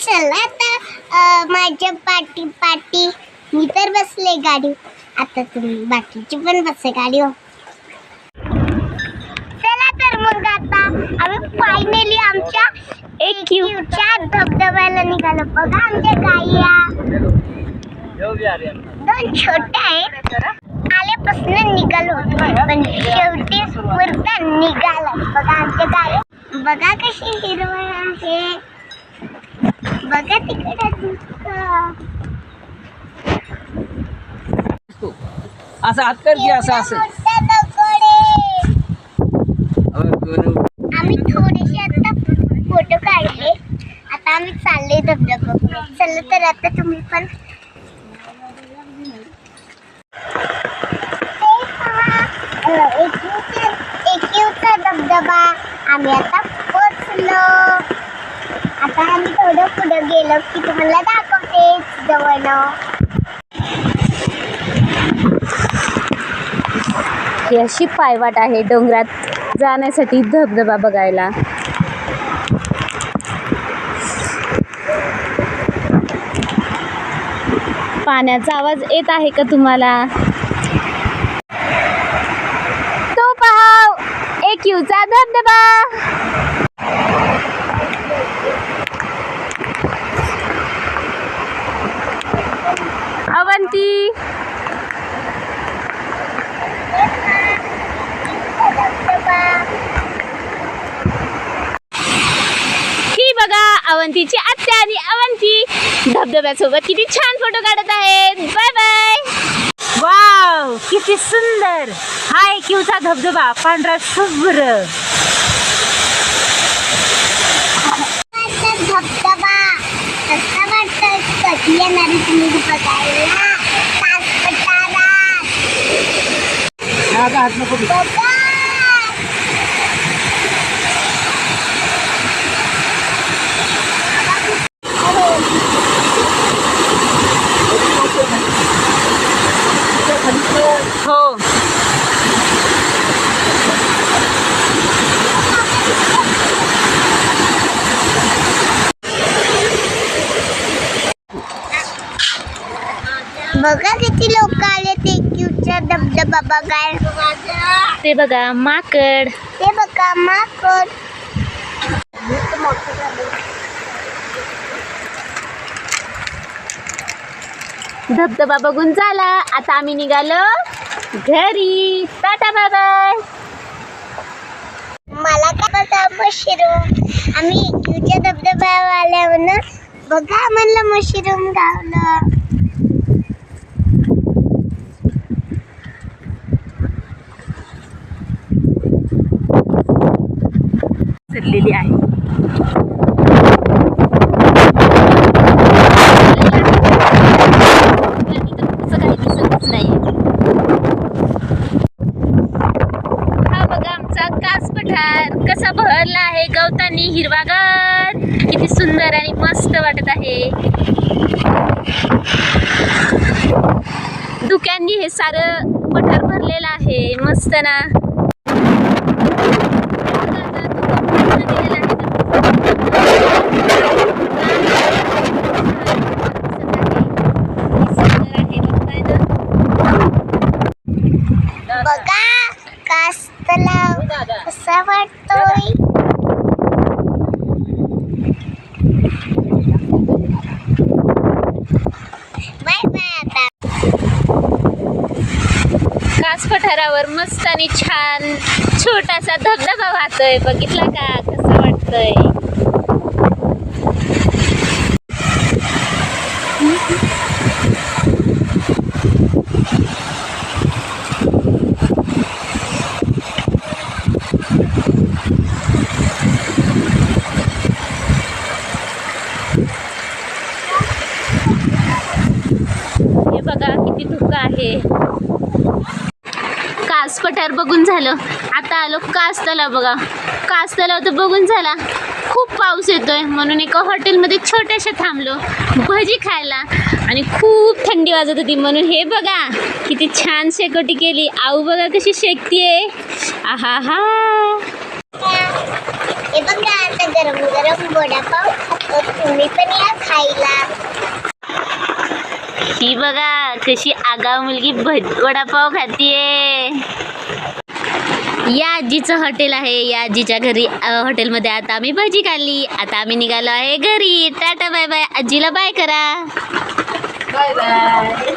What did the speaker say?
चला अं, माझ्या पाठी पाठी मी तर बसले गाडी. आता तुम्ही बाकीची पण बसे गाडी हो. चला तर मग आता आम्ही फायनली आमच्या एकच्या धबधब्याला निघालो. बघा आमच्या गाया दोन छोट्या आहेत. आल्यापासून निघालो पण शेवटी मुर्दा निघाला. बघा आमच्या गाय बघा कशी हिरवळ आहे. बघा तिकडे. असं हात कर की असं असं. आम्ही थोडेसे आता फोटो काढले. आता आम्ही चालले धबधबा चल तर आता तुम्ही पण. एकविवचा धबधबा. आम्ही आता आता आम्ही थोडं पुढे गेलो की तुम्हाला दाखवते जवळ ही अशी पायवाट आहे डोंगरात जाण्यासाठी धबधबा बघायला. पाण्याचा आवाज येत आहे का तुम्हाला? तो पहा एक युचा धबधबा अवंती ही बघा अवंतीची आत्या आणि अवंती. धबधब्यासोबत किती छान फोटो काढत आहेत. बाय बाय वाव किती सुंदर. हा किवचा धबधबा पांढरा शुभ्र. धबधबा. कसा वाटतं कधी येणार आहे तुम्ही बघायला. तास पठारात. बघा. हो बघा किती लोक आले ते क्यूटचा धबधबा बघायला. ते बघा माकड. ते बघा माकड. धबधबा बघून झाला आता आम्ही निघालो घरी. Tata bye bye. मला काय पता मशरूम. आम्ही क्यूटच्या धबधब्यावाल्यावर ना बघा म्हणलं मशरूम गावलं. फिरलेली आहे. काही नाही हा बघा आमचा कास पठार कसा बहरला आहे गवतानी हिरवागार. किती सुंदर आणि मस्त वाटत आहे. धुक्यांनी हे सारं पठार भरलेलं आहे. मस्त ना. कास तलाव कसा वाटतोय बाय बाय आता. कास पठारावर मस्त आणि छान छोटासा धबधबा वाहतोय. बघितला का? कसं वाटतंय हे बघा किती धुकं आहे. कास पठार बघून झालं. आता आलो कास तलाव बघा. कास तलाव तर बघून झाला. खूप पाऊस येतोय. म्हणून एका हॉटेलमध्ये छोट्याशा थांबलो. भजी खायला. आणि खूप थंडी वाजत होती. म्हणून हे बघा किती छान शेकोटी केली. आऊ बघा कशी शेकतीये आहा. हा गरम गरम वडापाव. खातो तुम्ही पण या खायला. ही बघा कशी आगाव मुलगी वडापाव खातीये. या आजीचं हॉटेल आहे. या आजीच्या घरी हॉटेलमध्ये आता आम्ही भजी खाल्ली. आता आम्ही निघालो आहे घरी. Tata bye bye. आजीला बाय करा. Bye bye.